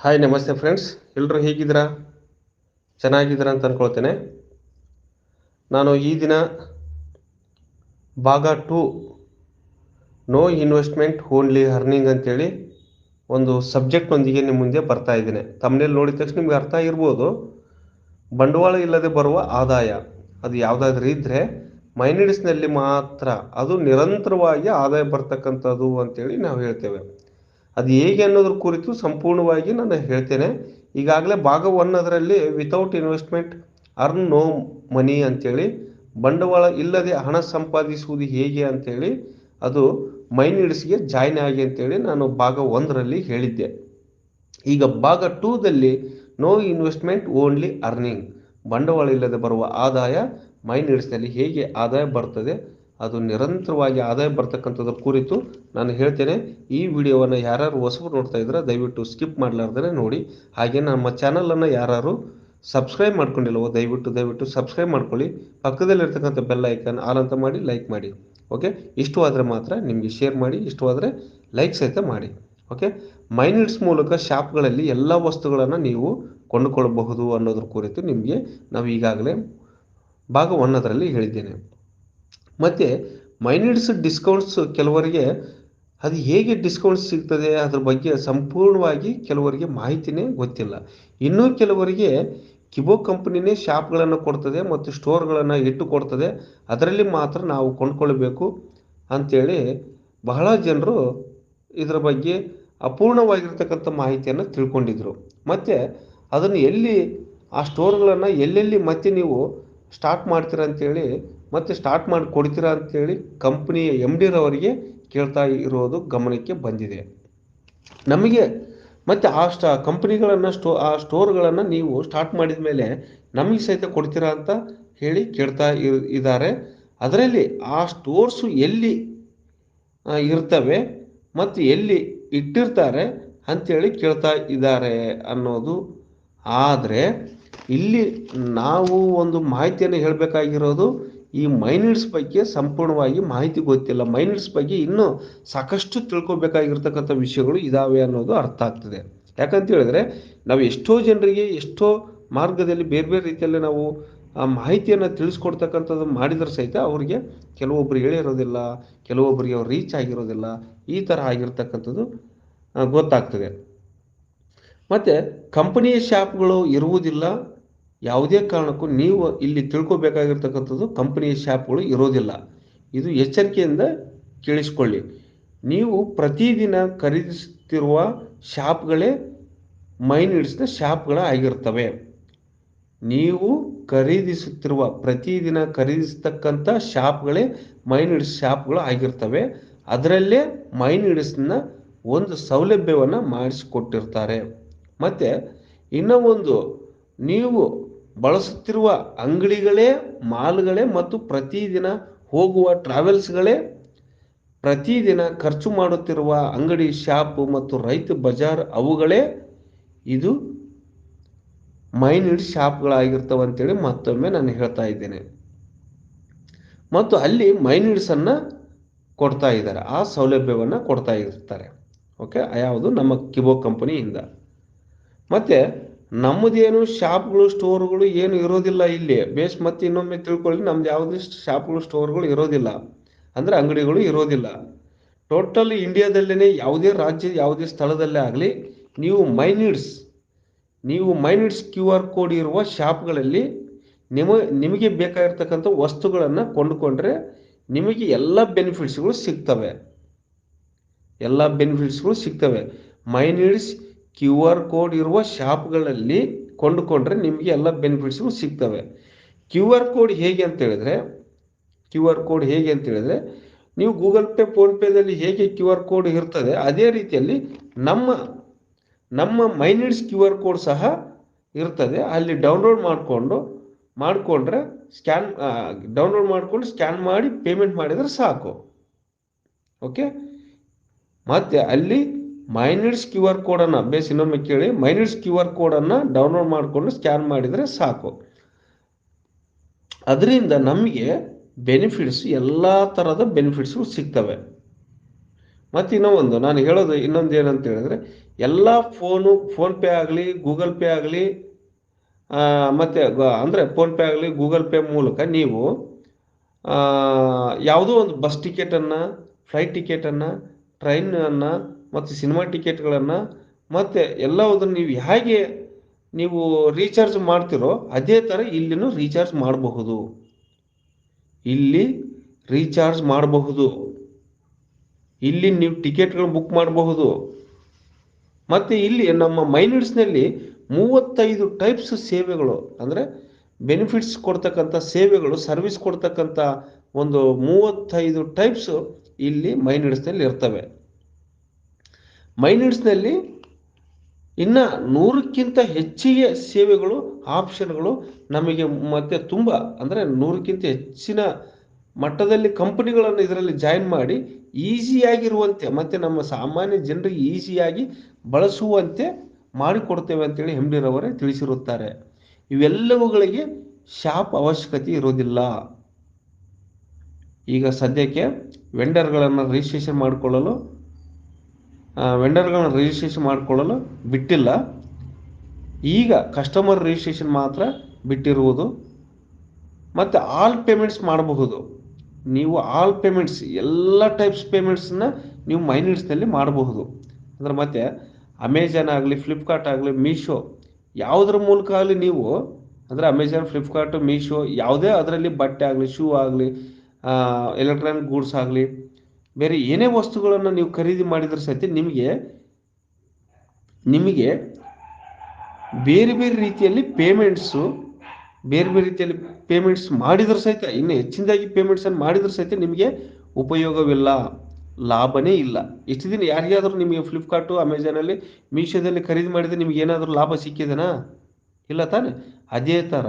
Hi ನಮಸ್ತೆ friends ಎಲ್ಲರೂ ಹೇಗಿದ್ದೀರಾ? ಚೆನ್ನಾಗಿದ್ದೀರಾ ಅಂತ ಅಂದ್ಕೊಳ್ತೇನೆ ನಾನು ಈ ದಿನ ಭಾಗ two no investment only earning ಅಂತೇಳಿ ಒಂದು ಸಬ್ಜೆಕ್ಟ್ನೊಂದಿಗೆ ನಿಮ್ಮ ಮುಂದೆ ಬರ್ತಾ ಇದ್ದೀನಿ. ತಮ್ಮನೇಲಿ ನೋಡಿದ ತಕ್ಷಣ ನಿಮಗೆ ಅರ್ಥ ಆಗಿರ್ಬೋದು. ಬಂಡವಾಳ ಇಲ್ಲದೆ ಬರುವ ಆದಾಯ, ಅದು ಯಾವುದಾದ್ರೂ ಇದ್ದರೆ ಮೈನಿಡ್ಸ್ನಲ್ಲಿ ಮಾತ್ರ ಅದು ನಿರಂತರವಾಗಿ ಆದಾಯ ಬರ್ತಕ್ಕಂಥದ್ದು ಅಂತೇಳಿ ನಾವು ಹೇಳ್ತೇವೆ. ಅದು ಹೇಗೆ ಅನ್ನೋದ್ರ ಕುರಿತು ಸಂಪೂರ್ಣವಾಗಿ ನಾನು ಹೇಳ್ತೇನೆ. ಈಗಾಗಲೇ ಭಾಗ ಒನ್ ಅದರಲ್ಲಿ without investment earn no money ಅಂತೇಳಿ, ಬಂಡವಾಳ ಇಲ್ಲದೆ ಹಣ ಸಂಪಾದಿಸುವುದು ಹೇಗೆ ಅಂತೇಳಿ, ಅದು ಮೈನಿಡ್ಸ್ಗೆ ಜಾಯ್ನ್ ಆಗಿ ಅಂತೇಳಿ ನಾನು ಭಾಗ ಒಂದರಲ್ಲಿ ಹೇಳಿದ್ದೆ. ಈಗ ಭಾಗ ಟೂದಲ್ಲಿ ನೋ ಇನ್ವೆಸ್ಟ್ಮೆಂಟ್ ಓನ್ಲಿ ಅರ್ನಿಂಗ್ ಬಂಡವಾಳ ಇಲ್ಲದೆ ಬರುವ ಆದಾಯ ಮೈನಿಡ್ಸ್ನಲ್ಲಿ ಹೇಗೆ ಆದಾಯ ಬರ್ತದೆ ಅದು ನಿರಂತರವಾಗಿ ಆದಾಯ ಬರ್ತಕ್ಕಂಥದ್ರ ಕುರಿತು ನಾನು ಹೇಳ್ತೇನೆ. ಈ ವಿಡಿಯೋವನ್ನು ಯಾರ್ಯಾರು ಹೊಸಬರು ನೋಡ್ತಾ ಇದ್ರೆ ದಯವಿಟ್ಟು ಸ್ಕಿಪ್ ಮಾಡಲಾರ್ದೇ ನೋಡಿ. ಹಾಗೆ ನಮ್ಮ ಚಾನಲನ್ನು ಯಾರು ಸಬ್ಸ್ಕ್ರೈಬ್ ಮಾಡ್ಕೊಂಡಿಲ್ಲವೋ ದಯವಿಟ್ಟು ದಯವಿಟ್ಟು ಸಬ್ಸ್ಕ್ರೈಬ್ ಮಾಡ್ಕೊಳ್ಳಿ. ಪಕ್ಕದಲ್ಲಿರ್ತಕ್ಕಂಥ ಬೆಲ್ ಐಕನ್ ಆಲ್ ಮಾಡಿ ಲೈಕ್ ಮಾಡಿ. ಓಕೆ ಇಷ್ಟವಾದರೆ ಮಾತ್ರ ನಿಮಗೆ ಶೇರ್ ಮಾಡಿ, ಇಷ್ಟವಾದರೆ ಲೈಕ್ ಸಹಿತ ಮಾಡಿ. ಓಕೆ ಮೈನಿಟ್ಸ್ ಮೂಲಕ ಶಾಪ್ಗಳಲ್ಲಿ ಎಲ್ಲ ವಸ್ತುಗಳನ್ನು ನೀವು ಕೊಂಡುಕೊಳ್ಳಬಹುದು ಅನ್ನೋದ್ರ ಕುರಿತು ನಿಮಗೆ ನಾವು ಈಗಾಗಲೇ ಭಾಗ ಒಂದರಲ್ಲಿ ಹೇಳಿದ್ದೇನೆ. ಮತ್ತು ಮೈನಿಟ್ಸ್ ಡಿಸ್ಕೌಂಟ್ಸ್ ಕೆಲವರಿಗೆ, ಅದು ಹೇಗೆ ಡಿಸ್ಕೌಂಟ್ ಸಿಗ್ತದೆ ಅದ್ರ ಬಗ್ಗೆ ಸಂಪೂರ್ಣವಾಗಿ ಕೆಲವರಿಗೆ ಮಾಹಿತಿನೇ ಗೊತ್ತಿಲ್ಲ. ಇನ್ನೂ ಕೆಲವರಿಗೆ ಕಿಬೋ ಕಂಪನಿನೇ ಶಾಪ್ಗಳನ್ನು ಕೊಡ್ತದೆ ಮತ್ತು ಸ್ಟೋರ್ಗಳನ್ನು ಇಟ್ಟು ಕೊಡ್ತದೆ. ಅದರಲ್ಲಿ ಮಾತ್ರ ನಾವು ಕೊಂಡ್ಕೊಳ್ಬೇಕು ಅಂಥೇಳಿ ಬಹಳ ಜನರು ಇದರ ಬಗ್ಗೆ ಅಪೂರ್ಣವಾಗಿರ್ತಕ್ಕಂಥ ಮಾಹಿತಿಯನ್ನು ತಿಳ್ಕೊಂಡಿದ್ರು. ಮತ್ತು ಅದನ್ನು ಎಲ್ಲಿ, ಆ ಸ್ಟೋರ್ಗಳನ್ನು ಎಲ್ಲೆಲ್ಲಿ ಮತ್ತೆ ನೀವು ಸ್ಟಾರ್ಟ್ ಮಾಡ್ತೀರ ಅಂತೇಳಿ ಮತ್ತೆ ಸ್ಟಾರ್ಟ್ ಮಾಡಿ, ಕೊಡ್ತೀರಾ ಅಂತೇಳಿ ಕಂಪ್ನಿಯ ಎಂ ಡಿರವರಿಗೆ ಕೇಳ್ತಾ ಇರೋದು ಗಮನಕ್ಕೆ ಬಂದಿದೆ. ನಮಗೆ ಮತ್ತು ಆ ಸ್ಟಾ ಕಂಪ್ನಿಗಳನ್ನು ಸ್ಟೋ ಆ ಸ್ಟೋರ್ಗಳನ್ನು ನೀವು ಸ್ಟಾರ್ಟ್ ಮಾಡಿದ ಮೇಲೆ ನಮಗೆ ಸಹಿತ ಕೊಡ್ತೀರಾ ಅಂತ ಹೇಳಿ ಕೇಳ್ತಾ ಇದ್ದಾರೆ. ಅದರಲ್ಲಿ ಆ ಸ್ಟೋರ್ಸು ಎಲ್ಲಿ ಇರ್ತವೆ ಮತ್ತು ಎಲ್ಲಿ ಇಟ್ಟಿರ್ತಾರೆ ಅಂಥೇಳಿ ಕೇಳ್ತಾ ಇದ್ದಾರೆ ಅನ್ನೋದು. ಆದರೆ ಇಲ್ಲಿ ನಾವು ಒಂದು ಮಾಹಿತಿಯನ್ನು ಹೇಳಬೇಕಾಗಿರೋದು ಈ ಮೈನಿಟ್ಸ್ ಬಗ್ಗೆ ಸಂಪೂರ್ಣವಾಗಿ ಮಾಹಿತಿ ಗೊತ್ತಿಲ್ಲ. ಮೈನಿಟ್ಸ್ ಬಗ್ಗೆ ಇನ್ನೂ ಸಾಕಷ್ಟು ತಿಳ್ಕೊಬೇಕಾಗಿರ್ತಕ್ಕಂಥ ವಿಷಯಗಳು ಇದಾವೆ ಅನ್ನೋದು ಅರ್ಥ ಆಗ್ತದೆ. ಯಾಕಂತ ಹೇಳಿದ್ರೆ, ನಾವು ಎಷ್ಟೋ ಜನರಿಗೆ ಎಷ್ಟೋ ಮಾರ್ಗದಲ್ಲಿ ಬೇರೆ ಬೇರೆ ರೀತಿಯಲ್ಲಿ ನಾವು ಆ ಮಾಹಿತಿಯನ್ನು ತಿಳಿಸ್ಕೊಡ್ತಕ್ಕಂಥದ್ದು ಮಾಡಿದ್ರೆ ಸಹಿತ ಅವರಿಗೆ ಕೆಲವೊಬ್ಬರು ಹೇಳಿರೋದಿಲ್ಲ ಕೆಲವೊಬ್ಬರಿಗೆ ಅವ್ರು ರೀಚ್ ಆಗಿರೋದಿಲ್ಲ, ಈ ಥರ ಆಗಿರ್ತಕ್ಕಂಥದ್ದು ಗೊತ್ತಾಗ್ತದೆ. ಮತ್ತು ಕಂಪನಿಯ ಶಾಪ್ಗಳು ಇರುವುದಿಲ್ಲ. ಯಾವುದೇ ಕಾರಣಕ್ಕೂ ನೀವು ಇಲ್ಲಿ ತಿಳ್ಕೊಬೇಕಾಗಿರ್ತಕ್ಕಂಥದ್ದು ಕಂಪನಿಯ ಶಾಪ್ಗಳು ಇರೋದಿಲ್ಲ. ಇದು ಎಚ್ಚರಿಕೆಯಿಂದ ಕೇಳಿಸ್ಕೊಳ್ಳಿ. ನೀವು ಪ್ರತಿದಿನ ಖರೀದಿಸುತ್ತಿರುವ ಶಾಪ್ಗಳೇ ಮೈನಿಡ್ಸ್ನ ಶಾಪ್ಗಳ ಆಗಿರ್ತವೆ. ನೀವು ಖರೀದಿಸುತ್ತಿರುವ ಪ್ರತಿದಿನ ಖರೀದಿಸತಕ್ಕಂಥ ಶಾಪ್ಗಳೇ ಮೈನಿಡ್ಸ್ ಶಾಪ್ಗಳು ಆಗಿರ್ತವೆ. ಅದರಲ್ಲೇ ಮೈನಿಡ್ಸ್ನ ಒಂದು ಸೌಲಭ್ಯವನ್ನು ಮಾಡಿಸಿಕೊಟ್ಟಿರ್ತಾರೆ. ಮತ್ತು ಇನ್ನೂ ಒಂದು ನೀವು ಬಳಸುತ್ತಿರುವ ಅಂಗಡಿಗಳೇ, ಮಾಲ್ಗಳೇ ಮತ್ತು ಪ್ರತಿದಿನ ಹೋಗುವ ಟ್ರಾವೆಲ್ಸ್ಗಳೇ ಪ್ರತಿದಿನ ಖರ್ಚು ಮಾಡುತ್ತಿರುವ ಅಂಗಡಿ, ಶಾಪ್ ಮತ್ತು ರೈತ ಬಜಾರ್ ಅವುಗಳೇ. ಇದು ಮೈನಿಡ್ ಶಾಪ್ಗಳಾಗಿರ್ತವೆ ಅಂತೇಳಿ ಮತ್ತೊಮ್ಮೆ ನಾನು ಹೇಳ್ತಾ ಇದ್ದೇನೆ. ಮತ್ತು ಅಲ್ಲಿ ಮೈನಿಡ್ಸನ್ನು ಕೊಡ್ತಾ ಇದ್ದಾರೆ. ಆ ಸೌಲಭ್ಯವನ್ನು ಕೊಡ್ತಾ ಇರ್ತಾರೆ. ಓಕೆ, ಯಾವುದು ನಮ್ಮ ಕಿಬೋ ಕಂಪನಿಯಿಂದ. ಮತ್ತು ನಮ್ಮದೇನು ಶಾಪ್ಗಳು, ಸ್ಟೋರ್ಗಳು ಏನು ಇರೋದಿಲ್ಲ ಇಲ್ಲಿ. ಬೇಸ್ ಮತ್ತೆ ಇನ್ನೊಮ್ಮೆ ತಿಳ್ಕೊಳ್ಳಿ, ನಮ್ದು ಯಾವುದೇ ಶಾಪ್ಗಳು, ಸ್ಟೋರ್ಗಳು ಇರೋದಿಲ್ಲ. ಅಂದರೆ ಅಂಗಡಿಗಳು ಇರೋದಿಲ್ಲ. ಟೋಟಲ್ ಇಂಡಿಯಾದಲ್ಲೇ ಯಾವುದೇ ರಾಜ್ಯ, ಯಾವುದೇ ಸ್ಥಳದಲ್ಲೇ ಆಗಲಿ, ನೀವು ಮೈನಿಡ್ಸ್ ನೀವು ಮೈನಿಡ್ಸ್ ಕ್ಯೂ ಆರ್ ಕೋಡ್ ಇರುವ ಶಾಪ್ಗಳಲ್ಲಿ ನಿಮ ನಿಮಗೆ ಬೇಕಾಗಿರ್ತಕ್ಕಂಥ ವಸ್ತುಗಳನ್ನು ಕೊಂಡುಕೊಂಡ್ರೆ ನಿಮಗೆ ಎಲ್ಲ ಬೆನಿಫಿಟ್ಸ್ಗಳು ಸಿಗ್ತವೆ. ಎಲ್ಲ ಬೆನಿಫಿಟ್ಸ್ಗಳು ಸಿಗ್ತವೆ. ಮೈನಿಡ್ಸ್ ಕ್ಯೂ ಆರ್ ಕೋಡ್ ಇರುವ ಶಾಪ್ಗಳಲ್ಲಿ ಕೊಂಡುಕೊಂಡ್ರೆ ನಿಮಗೆ ಎಲ್ಲ ಬೆನಿಫಿಟ್ಸ್ಗಳು ಸಿಗ್ತವೆ. ಕ್ಯೂ ಆರ್ ಕೋಡ್ ಹೇಗೆ ಅಂತ ಹೇಳಿದ್ರೆ, ಕ್ಯೂ ಆರ್ ಕೋಡ್ ಹೇಗೆ ಅಂತ ಹೇಳಿದ್ರೆ, ನೀವು ಗೂಗಲ್ ಪೇ ಫೋನ್ಪೇದಲ್ಲಿ ಹೇಗೆ ಕ್ಯೂ ಆರ್ ಕೋಡ್ ಇರ್ತದೆ, ಅದೇ ರೀತಿಯಲ್ಲಿ ನಮ್ಮ ನಮ್ಮ ಮೈನಿಡ್ಸ್ ಕ್ಯೂ ಆರ್ ಕೋಡ್ ಸಹ ಇರ್ತದೆ. ಅಲ್ಲಿ ಡೌನ್ಲೋಡ್ ಮಾಡಿಕೊಂಡು, ಮಾಡಿಕೊಂಡ್ರೆ ಸ್ಕ್ಯಾನ್ ಡೌನ್ಲೋಡ್ ಮಾಡಿಕೊಂಡು ಸ್ಕ್ಯಾನ್ ಮಾಡಿ ಪೇಮೆಂಟ್ ಮಾಡಿದರೆ ಸಾಕು. ಓಕೆ? ಮತ್ತೆ ಅಲ್ಲಿ ಮೈನಿಡ್ಸ್ ಕ್ಯೂ ಆರ್ ಕೋಡನ್ನು ಬೇಸ್ ಇನ್ನೊಮ್ಮೆ ಕೇಳಿ. ಮೈನಿಡ್ಸ್ ಕ್ಯೂ ಆರ್ ಕೋಡನ್ನು ಡೌನ್ಲೋಡ್ ಮಾಡಿಕೊಂಡು ಸ್ಕ್ಯಾನ್ ಮಾಡಿದರೆ ಸಾಕು. ಅದರಿಂದ ನಮಗೆ ಬೆನಿಫಿಟ್ಸ್ ಎಲ್ಲ ಥರದ ಬೆನಿಫಿಟ್ಸ್ಗಳು ಸಿಗ್ತವೆ. ಮತ್ತು ಇನ್ನೂ ಒಂದು ನಾನು ಹೇಳೋದು ಇನ್ನೊಂದು ಏನಂತ ಹೇಳಿದ್ರೆ, ಎಲ್ಲ ಫೋನು ಫೋನ್ಪೇ ಆಗಲಿ ಗೂಗಲ್ ಪೇ ಆಗಲಿ ಮತ್ತು ಅಂದರೆ ಫೋನ್ಪೇ ಆಗಲಿ ಗೂಗಲ್ ಪೇ ಮೂಲಕ ನೀವು ಯಾವುದೋ ಒಂದು ಬಸ್ ಟಿಕೆಟನ್ನು ಫ್ಲೈಟ್ ಟಿಕೆಟನ್ನು ಟ್ರೈನನ್ನು ಮತ್ತು ಸಿನಿಮಾ ಟಿಕೆಟ್ಗಳನ್ನು ಮತ್ತು ಎಲ್ಲವುದನ್ನು ನೀವು ಹೇಗೆ ನೀವು ರೀಚಾರ್ಜ್ ಮಾಡ್ತಿರೋ ಅದೇ ಥರ ಇಲ್ಲಿನೂ ರೀಚಾರ್ಜ್ ಮಾಡಬಹುದು. ಇಲ್ಲಿ ರೀಚಾರ್ಜ್ ಮಾಡಬಹುದು. ಇಲ್ಲಿ ನೀವು ಟಿಕೆಟ್ಗಳು ಬುಕ್ ಮಾಡಬಹುದು. ಮತ್ತು ಇಲ್ಲಿ ನಮ್ಮ ಮೈನಿಡ್ಸ್ನಲ್ಲಿ ಮೂವತ್ತೈದು ಟೈಪ್ಸ್ ಸೇವೆಗಳು, ಅಂದರೆ ಬೆನಿಫಿಟ್ಸ್ ಕೊಡ್ತಕ್ಕಂಥ ಸೇವೆಗಳು ಸರ್ವಿಸ್ ಕೊಡ್ತಕ್ಕಂಥ ಒಂದು ಮೂವತ್ತೈದು ಟೈಪ್ಸು ಇಲ್ಲಿ ಮೈನಿಡ್ಸ್ನಲ್ಲಿ ಇರ್ತವೆ. ಮೈನಿಡ್ಸ್ನಲ್ಲಿ ಇನ್ನು ನೂರಕ್ಕಿಂತ ಹೆಚ್ಚಿಗೆ ಸೇವೆಗಳು, ಆಪ್ಷನ್ಗಳು ನಮಗೆ ಮತ್ತೆ ತುಂಬ, ಅಂದರೆ ನೂರಕ್ಕಿಂತ ಹೆಚ್ಚಿನ ಮಟ್ಟದಲ್ಲಿ ಕಂಪನಿಗಳನ್ನು ಇದರಲ್ಲಿ ಜಾಯಿನ್ ಮಾಡಿ ಈಸಿಯಾಗಿರುವಂತೆ, ಮತ್ತು ನಮ್ಮ ಸಾಮಾನ್ಯ ಜನರಿಗೆ ಈಸಿಯಾಗಿ ಬಳಸುವಂತೆ ಮಾಡಿಕೊಡ್ತೇವೆ ಅಂತೇಳಿ ಹೆಮ್ಡಿರವರೇ ತಿಳಿಸಿರುತ್ತಾರೆ. ಇವೆಲ್ಲವುಗಳಿಗೆ ಶಾಪ್ ಅವಶ್ಯಕತೆ ಇರೋದಿಲ್ಲ ಈಗ ಸದ್ಯಕ್ಕೆ ವೆಂಡರ್ಗಳನ್ನು ರಿಜಿಸ್ಟ್ರೇಷನ್ ಮಾಡಿಕೊಳ್ಳಲು ವೆಂಡರ್ಗಳನ್ನ ರಿಜಿಸ್ಟ್ರೇಷನ್ ಮಾಡಿಕೊಳ್ಳಲು ಬಿಟ್ಟಿಲ್ಲ. ಈಗ ಕಸ್ಟಮರ್ ರಿಜಿಸ್ಟ್ರೇಷನ್ ಮಾತ್ರ ಬಿಟ್ಟಿರುವುದು. ಮತ್ತು ಆಲ್ ಪೇಮೆಂಟ್ಸ್ ಮಾಡಬಹುದು. ನೀವು ಆಲ್ ಪೇಮೆಂಟ್ಸ್ ಎಲ್ಲ ಟೈಪ್ಸ್ ಪೇಮೆಂಟ್ಸನ್ನ ನೀವು ಮೈನಿಟ್ಸ್ನಲ್ಲಿ ಮಾಡಬಹುದು. ಅಂದರೆ ಮತ್ತೆ ಅಮೆಜಾನ್ ಆಗಲಿ ಫ್ಲಿಪ್ಕಾರ್ಟ್ ಆಗಲಿ ಮೀಶೋ ಯಾವುದ್ರ ಮೂಲಕ ಆಗಲಿ ನೀವು, ಅಂದರೆ ಅಮೆಝಾನ್ ಫ್ಲಿಪ್ಕಾರ್ಟು ಮೀಶೋ ಯಾವುದೇ ಅದರಲ್ಲಿ ಬಟ್ಟೆ ಆಗಲಿ ಶೂ ಆಗಲಿ ಎಲೆಕ್ಟ್ರಾನಿಕ್ ಗೂಡ್ಸ್ ಆಗಲಿ ಬೇರೆ ಏನೇ ವಸ್ತುಗಳನ್ನು ನೀವು ಖರೀದಿ ಮಾಡಿದ್ರೆ ಸಹಿತ ನಿಮಗೆ ನಿಮಗೆ ಬೇರೆ ಬೇರೆ ರೀತಿಯಲ್ಲಿ ಪೇಮೆಂಟ್ಸು ಬೇರೆ ಬೇರೆ ರೀತಿಯಲ್ಲಿ ಪೇಮೆಂಟ್ಸ್ ಮಾಡಿದ್ರೆ ಸಹಿತ, ಇನ್ನು ಹೆಚ್ಚಿನದಾಗಿ ಪೇಮೆಂಟ್ಸನ್ನು ಮಾಡಿದ್ರೆ ಸಹಿತ ನಿಮಗೆ ಉಪಯೋಗವಿಲ್ಲ, ಲಾಭನೇ ಇಲ್ಲ. ಎಷ್ಟು ದಿನ ಯಾರಿಗಾದರೂ ನಿಮಗೆ ಫ್ಲಿಪ್ಕಾರ್ಟು ಅಮೆಝಾನಲ್ಲಿ ಮೀಶೋದಲ್ಲಿ ಖರೀದಿ ಮಾಡಿದರೆ ನಿಮ್ಗೆ ಏನಾದರೂ ಲಾಭ ಸಿಕ್ಕಿದೆನಾ? ಇಲ್ಲ ತಾನೆ? ಅದೇ ಥರ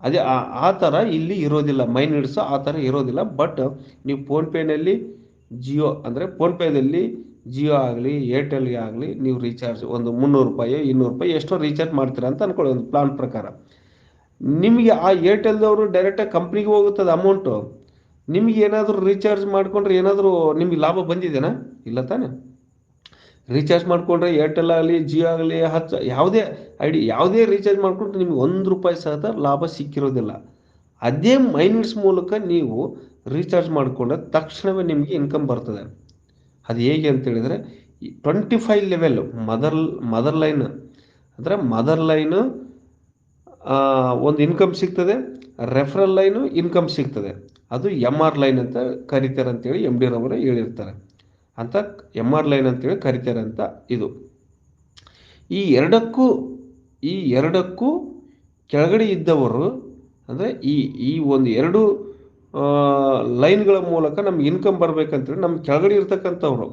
ಅದೇ ಆ- ಥರ ಇಲ್ಲಿ ಇರೋದಿಲ್ಲ. ಮೈನಿಡ್ಸ್ ಆ ಥರ ಇರೋದಿಲ್ಲ. ಬಟ್ ನೀವು ಫೋನ್ಪೇನಲ್ಲಿ ಜಿಯೋ ಅಂದರೆ ಫೋನ್ಪೇದಲ್ಲಿ ಜಿಯೋ ಆಗಲಿ ಏರ್ಟೆಲ್ಗೆ ಆಗಲಿ ನೀವು ರೀಚಾರ್ಜ್ ಒಂದು ಮುನ್ನೂರು ರೂಪಾಯಿ, ಇನ್ನೂರು ರೂಪಾಯಿ ಎಷ್ಟೋ ರೀಚಾರ್ಜ್ ಮಾಡ್ತೀರಾ ಅಂತ ಅಂದ್ಕೊಳ್ಳಿ ಒಂದು ಪ್ಲಾನ್ ಪ್ರಕಾರ. ನಿಮಗೆ ಆ ಏರ್ಟೆಲ್ದವರು ಡೈರೆಕ್ಟಾಗಿ ಕಂಪ್ನಿಗೆ ಹೋಗುತ್ತದೆ ಅಮೌಂಟು ನಿಮಗೆ ಏನಾದರೂ ರೀಚಾರ್ಜ್ ಮಾಡಿಕೊಂಡ್ರೆ ಏನಾದರೂ ನಿಮಗೆ ಲಾಭ ಬಂದಿದೆನಾ? ಇಲ್ಲ ತಾನೆ. ರೀಚಾರ್ಜ್ ಮಾಡಿಕೊಂಡ್ರೆ ಏರ್ಟೆಲ್ ಆಗಲಿ, ಜಿಯೋ ಆಗಲಿ, ಹಚ್ಚ ಯಾವುದೇ ಐ ಡಿ ಯಾವುದೇ ರೀಚಾರ್ಜ್ ಮಾಡಿಕೊಂಡ್ರೆ ನಿಮಗೆ ಒಂದು ರೂಪಾಯಿ ಸಹಿತ ಲಾಭ ಸಿಕ್ಕಿರೋದಿಲ್ಲ. ಅದೇ ಮೈನಿಟ್ಸ್ ಮೂಲಕ ನೀವು ರೀಚಾರ್ಜ್ ಮಾಡಿಕೊಂಡ ತಕ್ಷಣವೇ ನಿಮಗೆ ಇನ್ಕಮ್ ಬರ್ತದೆ. ಅದು ಹೇಗೆ ಅಂತ ಹೇಳಿದರೆ twenty five level mother mother line ಅಂದರೆ ಮದರ್ ಲೈನು ಒಂದು ಇನ್ಕಮ್ ಸಿಗ್ತದೆ ರೆಫರಲ್ ಲೈನು ಇನ್ಕಮ್ ಸಿಗ್ತದೆ. ಅದು ಎಂ ಆರ್ ಲೈನ್ ಅಂತ ಕರಿತಾರೆ ಅಂತೇಳಿ ಎಂ ಡಿ ರವರು ಹೇಳಿರ್ತಾರೆ. ಅಂತ ಎಂ ಆರ್ ಲೈನ್ ಅಂತೇಳಿ ಕರಿತಾರೆ ಅಂತ ಇದು. ಈ ಎರಡಕ್ಕೂ ಈ ಎರಡಕ್ಕೂ ಕೆಳಗಡೆ ಇದ್ದವರು, ಅಂದರೆ ಈ ಈ ಒಂದು ಎರಡು ಲೈನ್ಗಳ ಮೂಲಕ ನಮ್ಗೆ ಇನ್ಕಮ್ ಬರ್ಬೇಕಂತೇಳಿ ನಮ್ಮ ಕೆಳಗಡೆ ಇರ್ತಕ್ಕಂಥವ್ರು,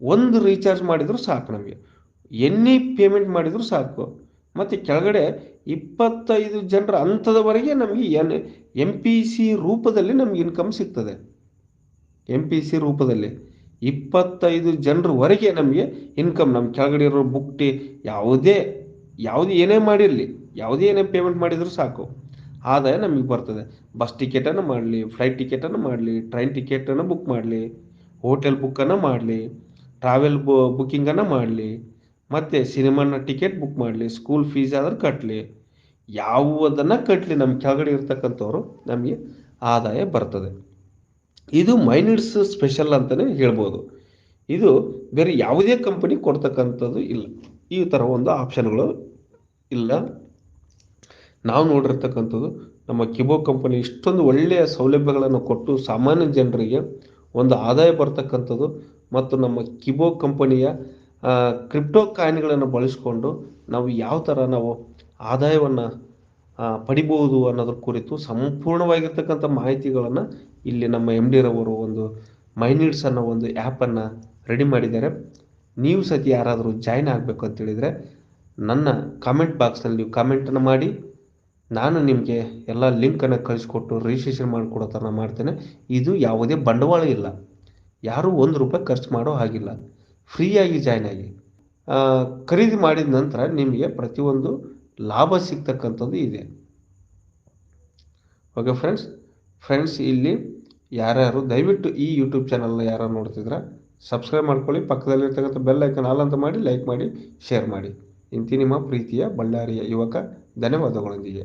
ಒಂದು ರೀಚಾರ್ಜ್ ಮಾಡಿದರೂ ಸಾಕು ನಮಗೆ. ಎನ್ನಿ ಪೇಮೆಂಟ್ ಮಾಡಿದರೂ ಸಾಕು. ಮತ್ತು ಕೆಳಗಡೆ ಇಪ್ಪತ್ತೈದು ಜನರ ಹಂತದವರೆಗೆ ನಮಗೆ ಎನ್ ಎಂ ಪಿ ಸಿ ರೂಪದಲ್ಲಿ ನಮ್ಗೆ ಇನ್ಕಮ್ ಸಿಗ್ತದೆ. ಎಂ ಪಿ ಸಿ ರೂಪದಲ್ಲಿ ಇಪ್ಪತ್ತೈದು ಜನರವರೆಗೆ ನಮಗೆ ಇನ್ಕಮ್ ನಮ್ಮ ಕೆಳಗಡೆ ಇರೋ ಬುಕ್ಟಿ ಯಾವುದೇ ಯಾವುದೇ ಏನೇ ಮಾಡಿರಲಿ, ಯಾವುದೇ ಏನೇ ಪೇಮೆಂಟ್ ಮಾಡಿದರೂ ಸಾಕು. ಆದಾಯ ನಮಗೆ ಬರ್ತದೆ. ಬಸ್ ಟಿಕೆಟನ್ನು ಮಾಡಲಿ ಫ್ಲೈಟ್ ಟಿಕೆಟನ್ನು ಮಾಡಲಿ ಟ್ರೈನ್ ಟಿಕೆಟನ್ನು ಬುಕ್ ಮಾಡಲಿ ಹೋಟೆಲ್ ಬುಕ್ಕನ್ನು ಮಾಡಲಿ ಟ್ರಾವೆಲ್ ಬು ಬುಕ್ಕಿಂಗನ್ನು ಮಾಡಲಿ, ಮತ್ತು ಸಿನಿಮಾನ ಟಿಕೆಟ್ ಬುಕ್ ಮಾಡಲಿ ಸ್ಕೂಲ್ ಫೀಸ್ ಆದರೂ ಕಟ್ಟಲಿ ಯಾವುದನ್ನು ಕಟ್ಟಲಿ ನಮ್ಮ ಕೆಳಗಡೆ ಇರ್ತಕ್ಕಂಥವ್ರು, ನಮಗೆ ಆದಾಯ ಬರ್ತದೆ. ಇದು ಮೈನಿಡ್ಸ್ ಸ್ಪೆಷಲ್ ಅಂತಲೇ ಹೇಳ್ಬೋದು. ಇದು ಬೇರೆ ಯಾವುದೇ ಕಂಪನಿ ಕೊಡ್ತಕ್ಕಂಥದ್ದು ಇಲ್ಲ. ಈ ಥರ ಒಂದು ಆಪ್ಷನ್ಗಳು ಇಲ್ಲ. ನಾವು ನೋಡಿರ್ತಕ್ಕಂಥದ್ದು ನಮ್ಮ ಕಿಬೋ ಕಂಪನಿ ಇಷ್ಟೊಂದು ಒಳ್ಳೆಯ ಸೌಲಭ್ಯಗಳನ್ನು ಕೊಟ್ಟು ಸಾಮಾನ್ಯ ಜನರಿಗೆ ಒಂದು ಆದಾಯ ಬರ್ತಕ್ಕಂಥದ್ದು ಮತ್ತು ನಮ್ಮ ಕಿಬೋ ಕಂಪನಿಯ ಕ್ರಿಪ್ಟೋ ಕಾಯಿನ್ಗಳನ್ನು ಬಳಸಿಕೊಂಡು ನಾವು ಯಾವ ಥರ ನಾವು ಆದಾಯವನ್ನು ಪಡಿಬೋದು ಅನ್ನೋದ್ರ ಕುರಿತು ಸಂಪೂರ್ಣವಾಗಿರ್ತಕ್ಕಂಥ ಮಾಹಿತಿಗಳನ್ನು ಇಲ್ಲಿ ನಮ್ಮ ಎಂ ಡಿ ರವರು ಒಂದು ಮೈನಿಡ್ಸ್ ಅನ್ನೋ ಒಂದು ಆ್ಯಪನ್ನು ರೆಡಿ ಮಾಡಿದ್ದಾರೆ. ನೀವು ಸತಿ ಯಾರಾದರೂ ಜಾಯ್ನ್ ಆಗಬೇಕು ಅಂತೇಳಿದರೆ ನನ್ನ ಕಾಮೆಂಟ್ ಬಾಕ್ಸ್ನಲ್ಲಿ ನೀವು ಕಾಮೆಂಟನ್ನು ಮಾಡಿ. ನಾನು ನಿಮಗೆ ಎಲ್ಲ ಲಿಂಕನ್ನು ಕಳಿಸ್ಕೊಟ್ಟು ರಿಜಿಸ್ಟ್ರೇಷನ್ ಮಾಡಿಕೊಡೋ ಥರ ಮಾಡ್ತೇನೆ. ಇದು ಯಾವುದೇ ಬಂಡವಾಳ ಇಲ್ಲ. ಯಾರೂ ಒಂದು ರೂಪಾಯಿ ಖರ್ಚು ಮಾಡೋ ಹಾಗಿಲ್ಲ. ಫ್ರೀಯಾಗಿ ಜಾಯ್ನ್ ಆಗಿ. ಖರೀದಿ ಮಾಡಿದ ನಂತರ ನಿಮಗೆ ಪ್ರತಿಯೊಂದು ಲಾಭ ಸಿಗ್ತಕ್ಕಂಥದ್ದು ಇದೆ. ಓಕೆ ಫ್ರೆಂಡ್ಸ್ ಫ್ರೆಂಡ್ಸ್ ಇಲ್ಲಿ ಯಾರ್ಯಾರು, ದಯವಿಟ್ಟು ಈ ಯೂಟ್ಯೂಬ್ ಚಾನಲ್ನ ಯಾರು ನೋಡ್ತಿದ್ರೆ ಸಬ್ಸ್ಕ್ರೈಬ್ ಮಾಡ್ಕೊಳ್ಳಿ. ಪಕ್ಕದಲ್ಲಿರ್ತಕ್ಕಂಥ ಬೆಲ್ ಐಕನ್ ಆಲ್ ಅಂತ ಮಾಡಿ ಲೈಕ್ ಮಾಡಿ ಶೇರ್ ಮಾಡಿ. ಇಂತಿ ನಿಮ್ಮ ಪ್ರೀತಿಯ ಬಳ್ಳಾರಿಯ ಯುವಕ, ಧನ್ಯವಾದಗಳೊಂದಿಗೆ.